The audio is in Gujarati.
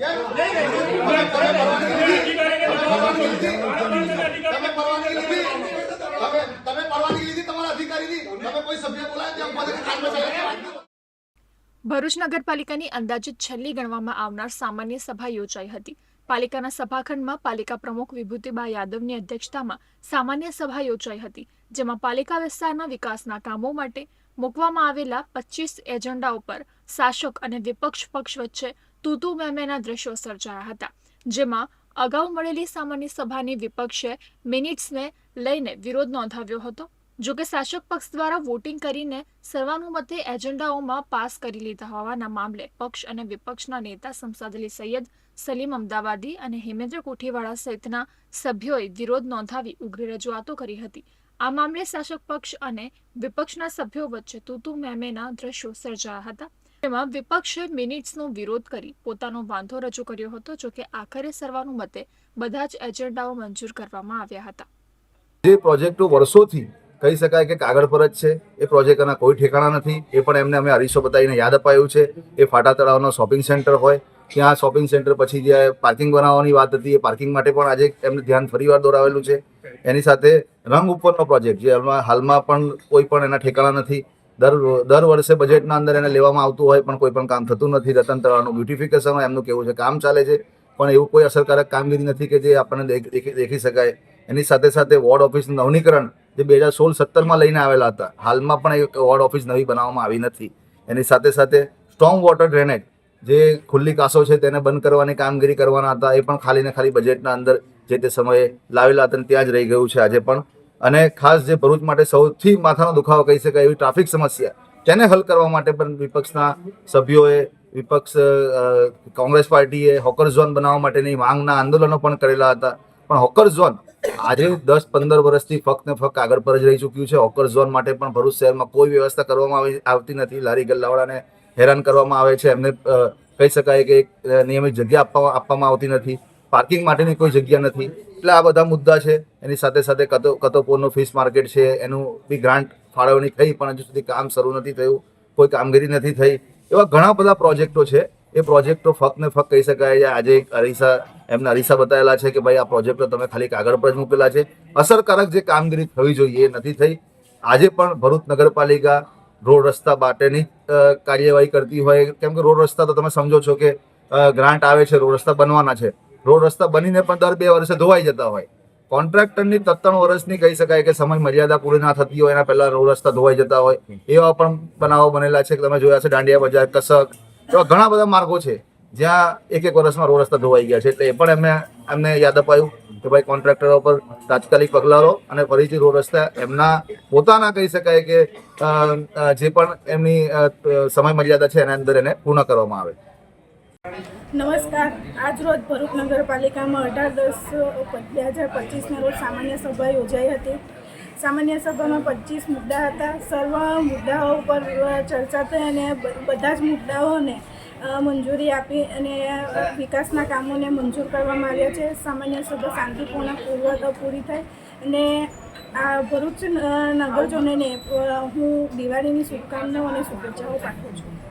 ભરૂચ નગરપાલિકાની અંદાજિત છેલ્લી ગણવામાં આવનાર સામાન્ય સભા યોજાઈ હતી. પાલિકાના સભાખંડમાં પાલિકા પ્રમુખ વિભૂતિબા યાદવની અધ્યક્ષતામાં સામાન્ય સભા યોજાઈ હતી, જેમાં પાલિકા વિસ્તારના વિકાસના કામો માટે મૂકવામાં આવેલા પચીસ એજન્ડા ઉપર શાસક અને વિપક્ષ પક્ષ વચ્ચે તૂતુ મેમેના દ્રશ્યો સર્જાયા હતા, જેમાં અગાઉ મળેલી સામાન્ય સભાની વિપક્ષે મિનિટ્સને લઈને વિરોધ નોંધાવ્યો હતો જોકે શાસક પક્ષ દ્વારા વોટિંગ કરીને સર્વાનુમતે એજન્ડાઓમાં પાસ કરી લીધા હોવાના મામલે પક્ષ અને વિપક્ષના નેતા શમસાદ સૈયદ સલીમ અમદાવાદી અને હેમેન્દ્ર કોઠીવાળા સહિતના સભ્યોએ વિરોધ નોંધાવી ઉગ્ર રજૂઆતો કરી હતી. આ મામલે શાસક પક્ષ અને વિપક્ષના સભ્યો વચ્ચે તૂતુ મેમેના દ્રશ્યો સર્જાયા હતા. તેમાં વિપક્ષે મિનિટ્સનો વિરોધ કરી પોતાનો વાંધો રજૂ કર્યો હતો જોકે આખરે સર્વાનુમતે બધા જ એજન્ડાઓ મંજૂર કરવામાં આવ્યા હતા. જે પ્રોજેક્ટો વર્ષોથી કહી શકાય કે કાગળ પર જ છે, એ પ્રોજેક્ટના કોઈ ઠેકાણા નથી, એ પણ એમને અમે અરીસો બતાવીને યાદ અપાયું છે. એ ફાટા તળાવનો શોપિંગ સેન્ટર હોય, ત્યાં શોપિંગ સેન્ટર પછી જે પાર્કિંગ બનાવવાની વાત હતી, એ પાર્કિંગ માટે પણ આજે એમને ધ્યાન ફરીવાર દોરાવેલું છે. એની સાથે રંગ ઉપરનો પ્રોજેક્ટ, જે હાલમાં પણ કોઈ પણ એના ઠેકાણા નથી દર દર વર્ષે બજેટના અંદર એને લેવામાં આવતું હોય પણ કોઈ પણ કામ થતું નથી. રતન તળાવનું બ્યુટિફિકેશન હોય એમનું કેવું છે? કામ ચાલે છે, પણ એવું કોઈ અસરકારક કામગીરી નથી કે જે આપણને દેખી શકાય. એની સાથે સાથે વોર્ડ ઓફિસનું નવનીકરણ જે બે હજાર સોળ સત્તરમાં લઈને આવેલા હતા, હાલમાં પણ એક વોર્ડ ઓફિસ નવી બનાવવામાં આવી નથી. એની સાથે સાથે સ્ટ્રોંગ વોટર ડ્રેનેજ જે ખુલ્લી કાસો છે તેને બંધ કરવાની કામગીરી કરવાના હતા, એ પણ ખાલી ને ખાલી બજેટના અંદર જે તે સમયે લાવેલા હતા ત્યાં જ રહી ગયું છે. આજે પણ અને ખાસ જે ભરૂચ માટે સૌથી માથાનો દુખાવો કહી શકાય એવી ટ્રાફિક સમસ્યા, તેને હલ કરવા માટે પણ વિપક્ષના સભ્યોએ, વિપક્ષ કોંગ્રેસ પાર્ટીએ હોકર ઝોન બનાવવા માટેની માંગના આંદોલનો પણ કરેલા હતા. પણ હોકર ઝોન આજે દસ પંદર વર્ષથી ફક્ત ને ફક્ત આગળ પર જ રહી ચૂક્યું છે. હોકર ઝોન માટે પણ ભરૂચ શહેરમાં કોઈ વ્યવસ્થા કરવામાં આવી, આવતી નથી. લારી ગલ્લાવાળાને હેરાન કરવામાં આવે છે. એમને કહી શકાય કે એક નિયમિત જગ્યા આપવા, આપવામાં આવતી નથી. પાર્કિંગ માટેની કોઈ જગ્યા નથી. એટલે આ બધા મુદ્દા છે. એની સાથે સાથે કતો, કતોપોરનું ફિશ માર્કેટ છે. એનું બી ગ્રાન્ટ ફાળવણી થઈ, પણ હજુ સુધી કામ શરૂ નથી થયું. કોઈ કામગીરી નથી થઈ. એવા ઘણા બધા પ્રોજેક્ટો છે. એ પ્રોજેક્ટો ફક્ત ને ફક્ત કહી શકાય છે, આજે એક અરીસા, એમને અરીસા બતાવેલા છે કે ભાઈ આ પ્રોજેક્ટો તમે ખાલી કાગળ પર જ મૂકેલા છે. અસરકારક જે કામગીરી થવી જોઈએ એ નથી થઈ. આજે પણ ભરૂચ નગરપાલિકા રોડ રસ્તા માટેની કાર્યવાહી કરતી હોય. કેમ કે રોડ રસ્તા તો તમે સમજો છો કે ગ્રાન્ટ આવે છે, રોડ રસ્તા બનવાના છે. રોડ રસ્તા બનીને પણ દર બે વર્ષે ધોવાઈ જતા હોય. કોન્ટ્રાક્ટરની ત્રણ વર્ષની કહી શકાય કે સમય મર્યાદા પૂરી ના થતી હોય, એના પહેલા રોડ રસ્તા ધોવાઈ જતા હોય. એવા પણ બનાવો બનેલા છે કે તમે જોયા છે દાંડિયા બજાર, કસક, એવા ઘણા બધા માર્ગો છે, જ્યાં એક એક વર્ષમાં રોડ રસ્તા ધોવાઈ ગયા છે. એટલે એ પણ એમને એમને યાદ અપાયું કે ભાઈ કોન્ટ્રાક્ટરો પર તાત્કાલિક પગલાં લો અને ફરીથી રોડ રસ્તા એમના પોતાના કહી શકાય કે જે પણ એમની સમય મર્યાદા છે એના અંદર એને પૂર્ણ કરવામાં આવે. નમસ્કાર. આજરોજ ભરૂચ નગરપાલિકામાં અઢાર દસ બે હજાર પચીસના રોજ સામાન્ય સભા યોજાઈ હતી. સામાન્ય સભામાં પચીસ મુદ્દા હતા. સર્વ મુદ્દાઓ પર ચર્ચા થઈ અને બધા જ મુદ્દાઓને મંજૂરી આપી અને વિકાસના કામોને મંજૂર કરવામાં આવ્યા છે. સામાન્ય સભા શાંતિપૂર્ણ પૂર્વક પૂરી થાય અને આ ભરૂચ નગરજનોને હું દિવાળીની શુભકામનાઓ અને શુભેચ્છાઓ પાઠવું છું.